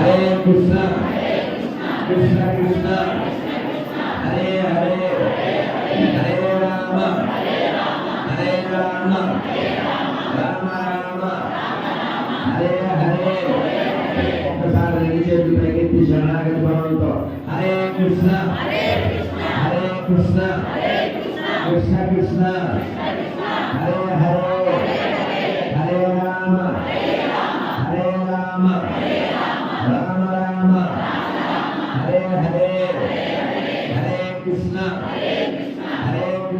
హరే కృష్ణ కృష్ణ కృష్ణ హరే హరే హరే రామ హరే రామ రామ రామ హరే హరే ఒకసారి రెండు చేతులు పైకెత్తి శరణాగతి భావంతో హరే కృష్ణ హరే కృష్ణ కృష్ణ కృష్ణ హరే హరే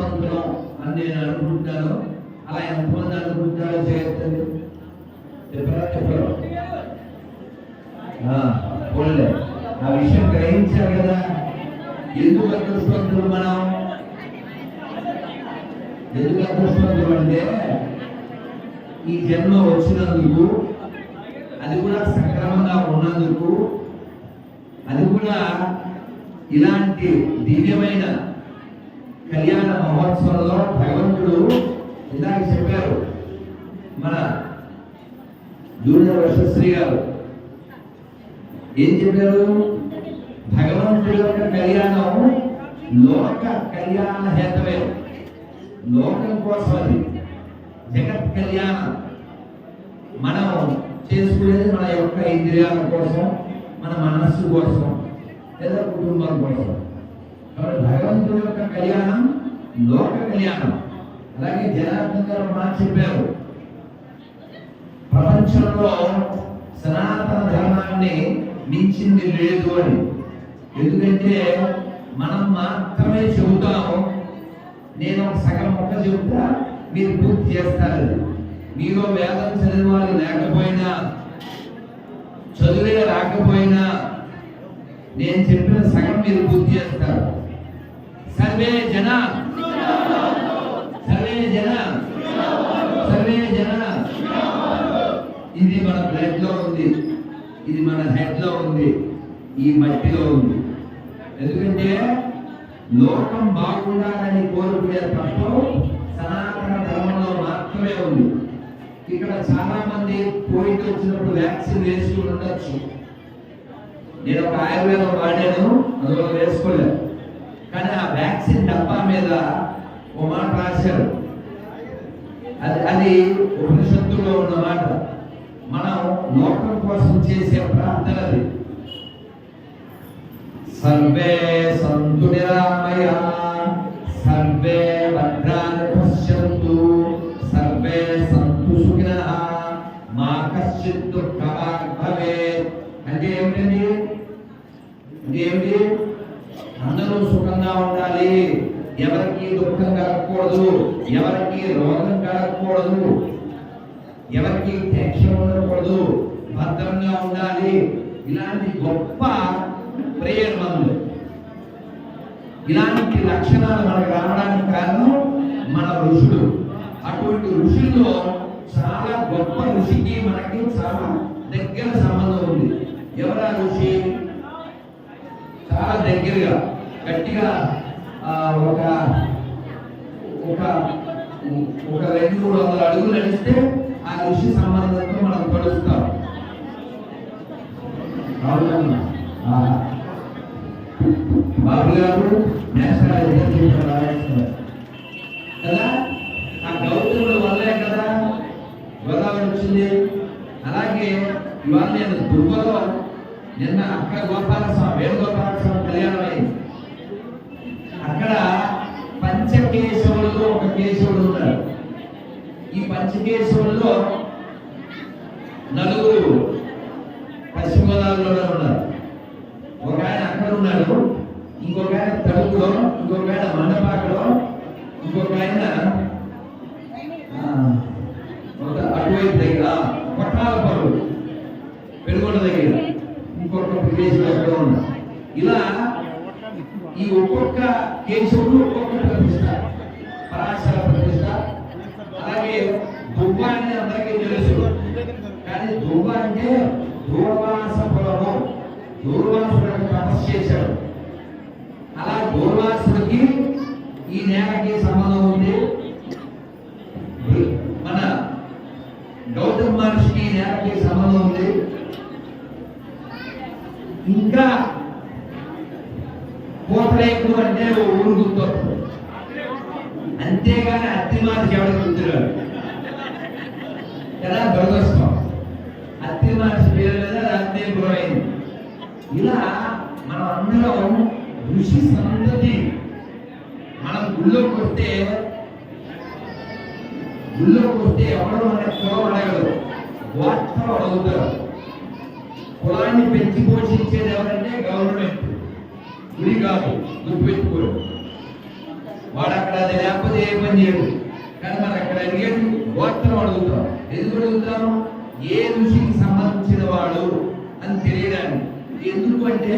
అదృష్టవంతులం అని నేను అనుకుంటాను అలా ఎంతమంది అనుకుంటారో చేయొద్దండి చెప్పరా చెప్పరా? పోలే ఆ విషయం గ్రహించారు కదా. ఎందుకు అదృష్టవంతులు మనం? ఎందుకు అదృష్టవంతులు అంటే ఈ జన్మ వచ్చినందుకు అది కూడా సక్రమంగా ఉన్నందుకు అది కూడా ఇలాంటి దివ్యమైన కళ్యాణ మహోత్సవంలో భగవంతుడు ఇందాక చెప్పారు మన దూర శ్రీ గారు. ఏం చెప్పారు? భగవంతుడి యొక్క కళ్యాణం లోక కళ్యాణ హేతమే లోకం కోసం అది జగత్ కళ్యాణం. మనం చేసుకునేది మన యొక్క ఇంద్రియాల కోసం మన మనస్సు కోసం లేదా కుటుంబం కోసం. కాబట్టి భగవంతుడి యొక్క కళ్యాణం లోక కళ్యాణం. అలాగే జనార్దన్ గారు మాట చెప్పారు. ప్రపంచంలో సనాతన ధర్మాన్ని మించింది లేదు అని. ఎందుకంటే మనం మాత్రమే చెబుతాము నేను ఒక సగం మొక్క చెబుతా మీరు పూర్తి చేస్తారు. మీలో వేదం చదివిన వాళ్ళు లేకపోయినా చదివే రాకపోయినా నేను చెప్పిన సగం మీరు పూర్తి చేస్తారు. సర్వే జన. సర్వే జన. సర్వే జన. ఇది మన బ్లడ్లో ఉంది. ఇది మన హెడ్లో ఉంది. ఈ మట్టిలో ఉంది. ఎందుకంటే లోకం బాగుండాలని కోరుకునే తత్వం సనాతన ధర్మంలో మాత్రమే ఉంది. ఇక్కడ చాలా మంది కోవిడ్ వచ్చినప్పుడు వ్యాక్సిన్ వేసుకుని ఉండొచ్చు. నేను ఒక ఆయుర్వేదం వాడాను అందులో వేసుకోలేదు. కానీ ఆ వ్యాక్సిన్ డబ్బా మీద ఒక మాట రాశారు అది అది ఉపనిషత్తులో ఉన్న మాట. మనం లోకం కోసం చేసే ప్రార్థన అది. సర్వే సంతు నిరామయ సర్వే భద్రాన్ని పశ్యంతు సర్వే సంతు సుఖిన మా కశ్చిత్ దుఃఖ భవేత్ అంటే ఏమిటండి అంటే ఏమిటి సుఖంగా ఉండాలి. ఎవరికి దుఃఖం కలగకూడదు. ఎవరికి రోగం కలగకూడదు. ఎవరికి టెన్షన్ ఉండకూడదు. భద్రంగా ఉండాలి. ఇలాంటి గొప్ప ప్రేయర్ మందు. ఇలాంటి లక్షణాలు మనకు రావడానికి కారణం మన ఋషులు. అటువంటి ఋషుల్లో చాలా గొప్ప ఋషికి మనకి చాలా దగ్గర సంబంధం ఉంది. ఎవరా ఋషి? చాలా దగ్గరగా. గట్టిగా ఒక ఒక ఒక రెండు మూడు వందల అడుగులు నడిస్తే ఆ ఋషి సంబంధంతో మనం కలుస్తాం అవునమ్మా. నలుగురు పశ్చిమ గోదావరిలోనే ఉన్నారు. ఒక ఆయన అక్కడ ఉన్నాడు ఇంకొక ఆయన తణుకులో ఇంకొక ఆయన మండపాకలో ఇంకొక ఆయన అటువైపు దగ్గర కొట్టాల పరువు పెనుగొండ దగ్గర ఇంకొక ప్రదేశం ఎక్కడ ఉన్నా ఇలా ఈ ఒక్కొక్క కేశవుడు ఒక్కొక్క ప్రతిష్ట పరాశర ప్రతిష్ట అలాగే దువ్వ అని అందరికీ తెలుసు కానీ దువ్వ అంటే దూర్వాస పొలము దూర్వాసుడు తపస్సు చేశాడు అలా దూర్వాసుడికి ఈ నేలకి సంబంధం ఉంది మన గౌతమ్ మహర్షికి ఈ నేలకి సంబంధం ఉంది ఇంకా కోటలేకుడు అంటే ఊరు గుర్తొస్తుంది అంతేగాని అత్తి మాటకి ఎవరికి గుర్తురాడు. కదా దురదృష్టం. అత్తి మాట పేరు మీద అంతే గురైంది ఇలా మనం అందరం ఋషి సంతతి మనం గుళ్ళోకి వస్తే గుళ్ళోకి వస్తే ఎవరు మన కులం అడగదు గోత్రం అడుగుతారు. కులాన్ని పెంచి పోషించేది ఎవరంటే గవర్నమెంట్. గుడి కాదు గుర్తుపెట్టుకోరు. వాడు అక్కడ అది లేకపోతే ఏ పని చేయడు. కానీ మనం అక్కడ అడిగేది గోత్రం అడుగుతాం ఎందుకు అడుగుతాం ఏ ఋషికి సంబంధించిన వాడు అని తెలియడానికి. ఎందుకు అంటే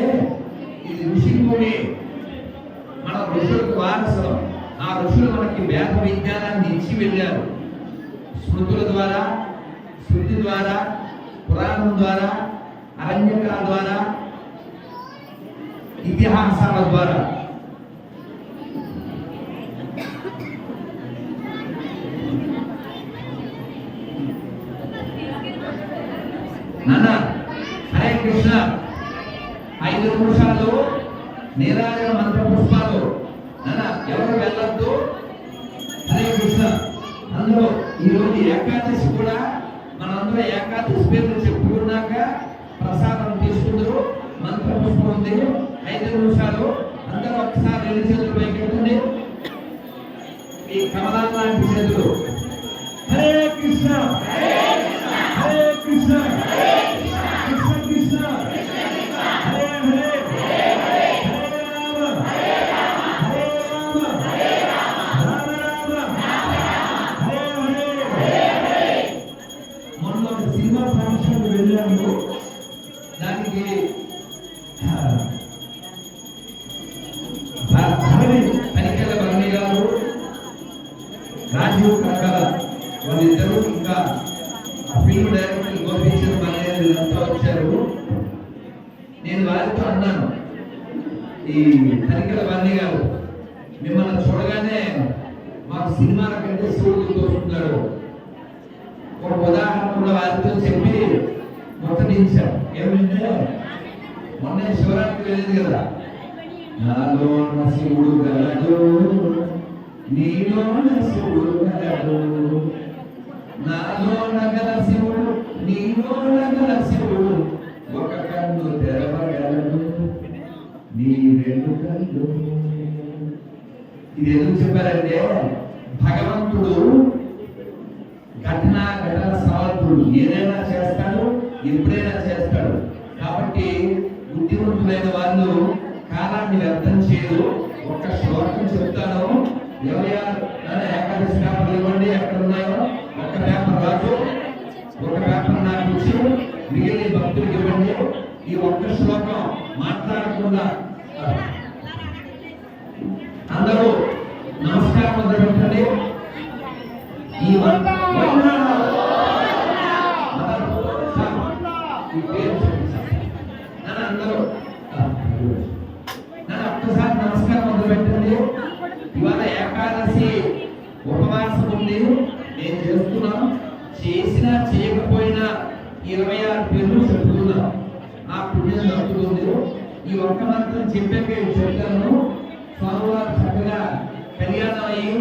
ఇది ఋషి భూమి మన ఋషులకు వారసులం. ఆ ఋషులు మనకి వేద విజ్ఞానాన్ని ఇచ్చి వెళ్ళారు. స్మృతుల ద్వారా శృతి ద్వారా పురాణం ద్వారా అరణ్యకాల ద్వారా ఇతిహాసాల ద్వారా. నాన్న హరే కృష్ణ. ఐదు నిమిషాలు నీరాజన మంత్ర పుష్పాలు నాన్న ఎవరు వెళ్ళొద్దు? హరే కృష్ణ. అందులో ఈరోజు ఏకాదశి కూడా మనందరూ ఏకాదశి పేరు చెప్పుకున్నాక ప్రసాదం తీసుకుందరు మంత్ర పుష్పం ఉంది ఐదు నిమిషాలు అందరూ ఒకసారి రెండు చేతులు పైకెత్తండి మీ కమలాం లాంటి చేతులు. హరే కృష్ణ హరే కృష్ణ. హరే కృష్ణ. నన్ను గోపించిన మన వీళ్ళంతా వచ్చారు నేను వారితో అన్నాను ఈ తనిఖీల భరణి గారు మిమ్మల్ని చూడగానే మాకు సినిమాల కంటే సూర్యుడు తోచుకుంటాడు ఒక ఉదాహరణ కూడా వారితో చెప్పి మొత్తడించాం ఏమంటే మొన్న శివరాత్రి వెళ్ళింది కదా. నాలో శివుడు గలడు నీలో శివుడు గలడు. నాలో నగల శివుడు నీలో నగల శివుడు. ఒక కన్ను తెరవగలడు నీ రెండు కళ్ళు. ఇది ఎందుకు చెప్పారంటే భగవంతుడు ఘటన ఘటన సమర్థుడు ఏదైనా చేస్తాడు ఎప్పుడైనా చేస్తాడు. కాబట్టి బుద్ధిమంతులైన వాళ్ళు కాలాన్ని వ్యర్థం చేయరు. ఒక్క శ్లోకం చెప్తాను. ఇరవై ఏకాదశి పేపర్లు ఇవ్వండి. ఎక్కడ ఉన్నాయో ఒక పేపర్ రాజు ఒక పేపర్ నాకు ఇచ్చి మిగిలిన భక్తులకు ఇవ్వండి. ఈ ఒక్క శ్లోకం మాట్లాడకుండా అందరూ నమస్కారం మొదలు పెట్టండి. ఈ వ- చేస్తున్నాను చేసినా చేయకపోయినా ఇరవై ఆరు పేర్లు చెప్తున్నాను ఆ పుణ్యం దక్కుతుంది. ఈ ఒక్క మంత్రం చెప్పాక చెప్తాను. స్వామివారు చక్కగా కళ్యాణం అయ్యి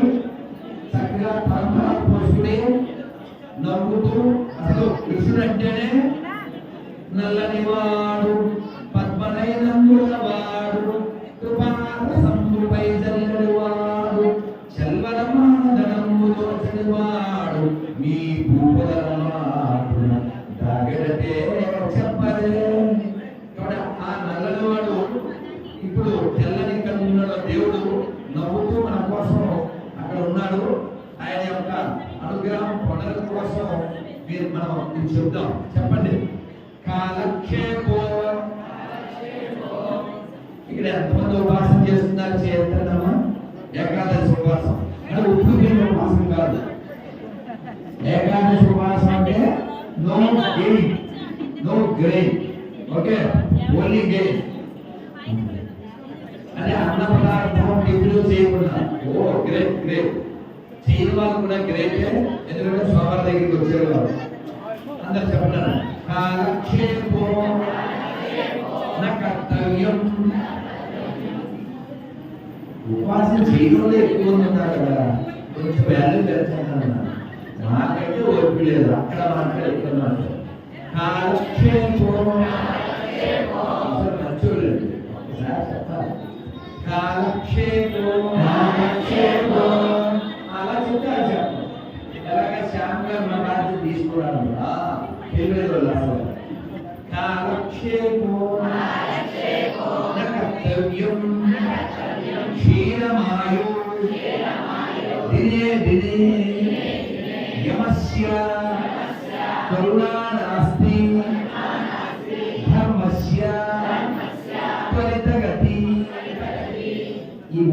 చక్కగా పరమ పురుషుడే నవ్వుతూ అసలు కృష్ణుడు అంటేనే నల్లనివా ఏకాదశి ఉపవాసం అది ఉప్పు తినే ఉపాసన కాదు ఏకాదశి ఉపవాసం అంటే no gain no grain okay only gain అదే అన్న పదార్థం టిఫిన్ చేయకుండా ఓ గ్రేట్ గ్రేట్ చేయని వాళ్ళు కూడా గ్రేటే ఎందుకంటే స్వామి దగ్గరికి వచ్చేవారు అందరు చెప్పండి కాలక్షేపో నా కర్తవ్యం ఉపాసన చేయడంలో ఎక్కువ మంది ఉన్నారు కదా. కొంచెం వాల్యూ పెంచాలన్నా మాకైతే ఓపిక లేదు. అక్కడ మాట్లాడే ఇక్కడ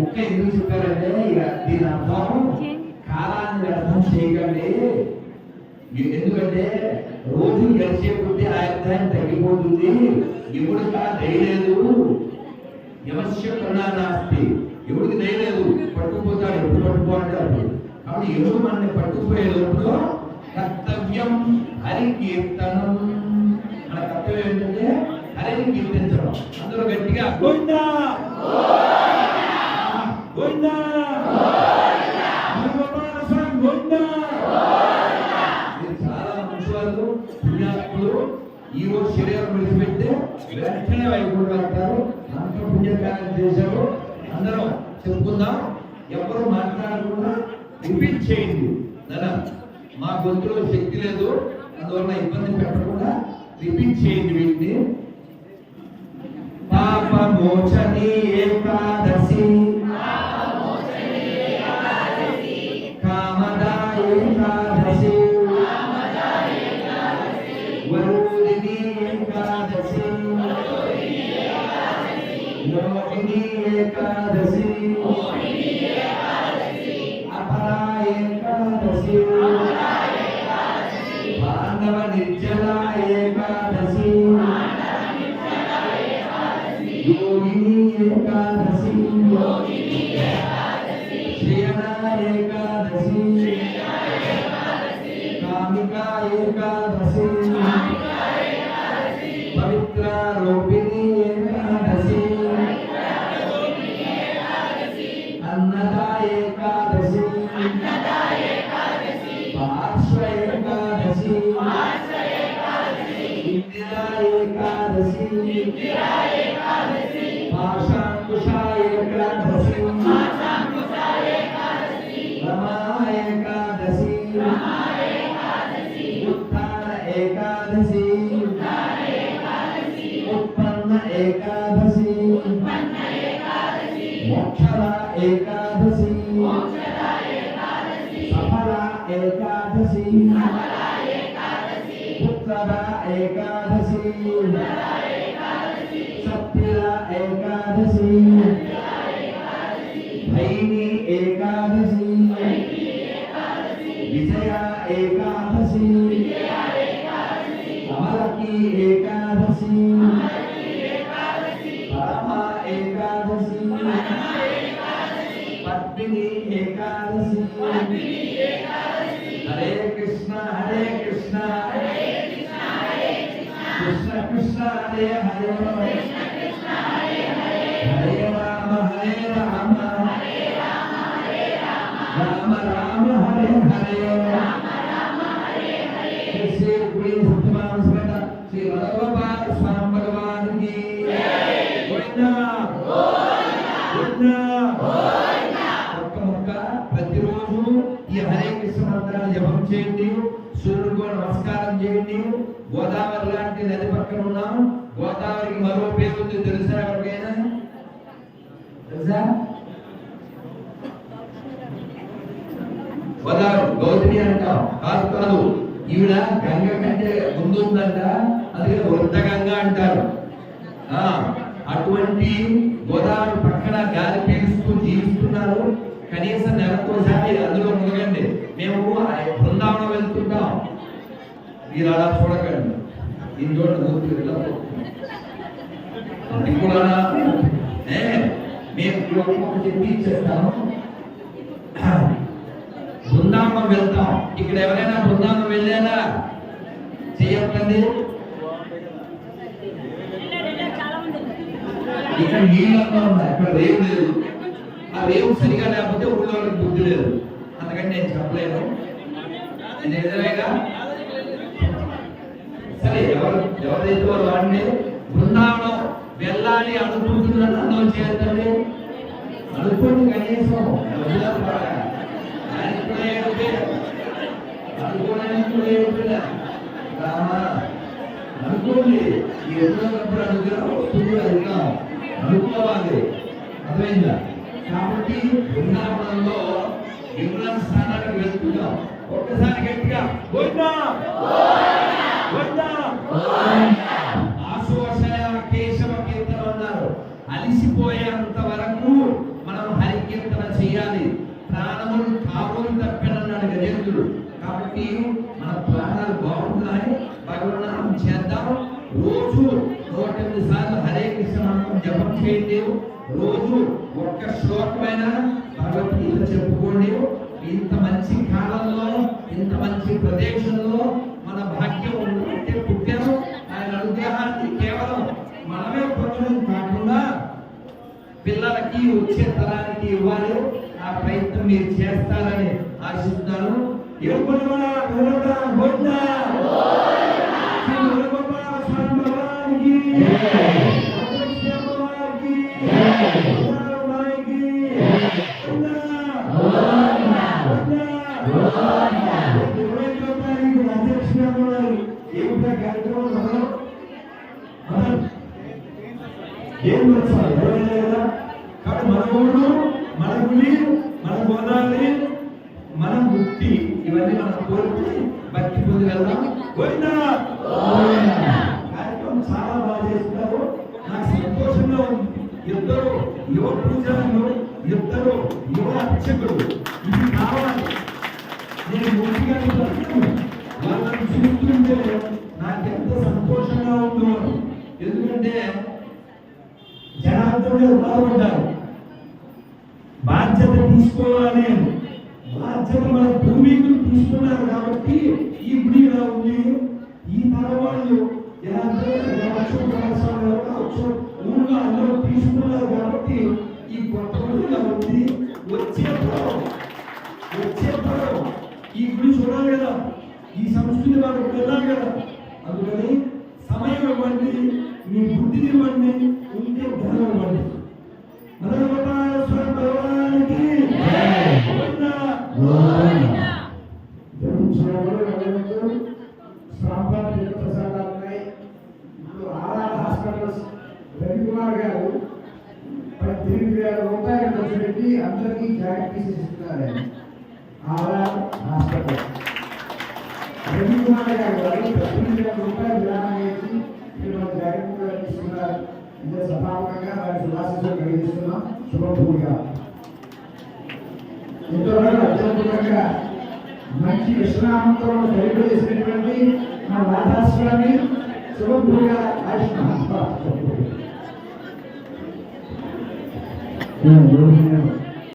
ముక్క ఎందుకు చెప్పారంటే ఇక దీని అర్థం కాలాన్ని అర్థం చేయకండి. ఎందుకంటే రోజు గడిచే కొద్దీ ఆయుర్దాయం తగ్గిపోతుంది. ఎప్పుడు దయలేదు యమస్య కరుణా నాస్తి ఎవడికి దయలేదు పట్టుకుపోతాడు ఎప్పుడు పట్టుకోవాలంటారు కాబట్టి ఎవరు మనల్ని పట్టుకుపోయే లోపల కర్తవ్యం హరి కీర్తనం మన కర్తవ్యం ఏంటంటే హరిని కీర్తించడం. అందరూ గట్టిగా గోవిందా భగవాన్ స్వామి గోవిందా మీరు చాలా మంచి వాళ్ళు పుణ్యాత్ములు. ఈ రోజు శరీరం విడిచిపెడితే వెంటనే వైకుంఠం వెళ్తారు అంత పుణ్యకార్యం చేశారు. అందరం చెప్పుకుందాం. ఎవరు మాట్లాడకుండా రిపీట్ చేయండి. నాన్న మా గొంతులో శక్తి లేదు. అందువల్ల ఇబ్బంది పెట్టకుండా రిపీట్ చేయండి వీటిని. పాప మోచని ఏకాదశి లోహిని ఏకాదశి ఏకాదశి పుత్రద ఏకాదశి సత్యద ఏకాదశి భైని ఏకాదశి విజయ ఏకాదశి అమలకి ఏకాదశి గోదావరి అంటాం కాదు కాదు. ఈవిడ గంగ కంటే ముందు ఉందంట అందుకే వృద్ధ గంగ అంటారు. ఆ అటువంటి గోదావరి పక్కన గాలి పీలుస్తూ జీవిస్తున్నారు. కనీసం నెలకోసారి అందులో మునగండి. మేము బృందావనం వెళ్తుంటాం. మీరు అలా చూడకండి. దీని చోట మేము చెప్పి ఇచ్చేస్తాము బృందావనం వెళ్తాం. ఇక్కడ ఎవరైనా బృందావనం వెళ్ళారా? చేయకండి ఇక్కడ నీళ్ళంతా ఉన్నాయి. ఇక్కడ రేవు లేదు. ఆ రేవు సరిగా లేకపోతే ఊళ్ళో బుద్ధి లేదు. అందుకని నేను చెప్పలేను. ఇది నిజమేగా సరే ఎవరు ఎవరైతే వారు వాడిని బృందావనం వెళ్ళాలి అనుకుంటున్నాను అందులో చేద్దండి అనుకోండి కనీసం. అనుకోండి ఈ ఎదురున్నప్పుడు అనుగ్రహం వస్తుంది వెళ్తాం అనుకోవాలి అర్థమైందా కాబట్టి బృందావనంలో విమలా స్థానానికి వెళ్తున్నాం ఒక్కసారి గట్టిగా గోవిందా గోవిందా చేద్దాం రోజు నూట ఎనిమిది సార్లు హరే కృష్ణ నామం జపం చేయండి రోజు ఒక్క శ్లోకమైన భగవద్గీత చెప్పుకోండి ఇంత మంచి కాలంలో ఇంత మంచి ప్రదేశంలో మన భాగ్యం అంటే పుట్టాము ఆయన అనుగ్రహాన్ని కేవలం మనమే పొందడం కాకుండా పిల్లలకి వచ్చే తరానికి ఇవ్వాలి. ఆ ప్రయత్నం మీరు చేస్తారని ఆశిస్తున్నాను. ఏడుకొండవాడ, ধন্যবাদ వెళ్దాం గోవిందా గారు పద్దెనిమిది వేల రూపాయలు ఖర్చు పెట్టి అందరికీ జాయింట్ పీసెస్ ఇస్తున్నారు ఆయన. హాస్పిటల్ రవికుమార్ గారు వాళ్ళు పద్దెనిమిది వేల రూపాయలు విరామం చేసి ఇక్కడ మన జాకెట్ కూడా ఇస్తున్నారు. ఇందులో సభాముఖంగా వారి శుభాశిస్సులు కలిగిస్తున్నాం శుభపూర్గా ఇంతవరకు అత్యద్భుతంగా మంచి విశ్రామంతో సరిగ్గా చేసినటువంటి మా రాధాస్వామి శుభపూర్గా Yeah, yeah.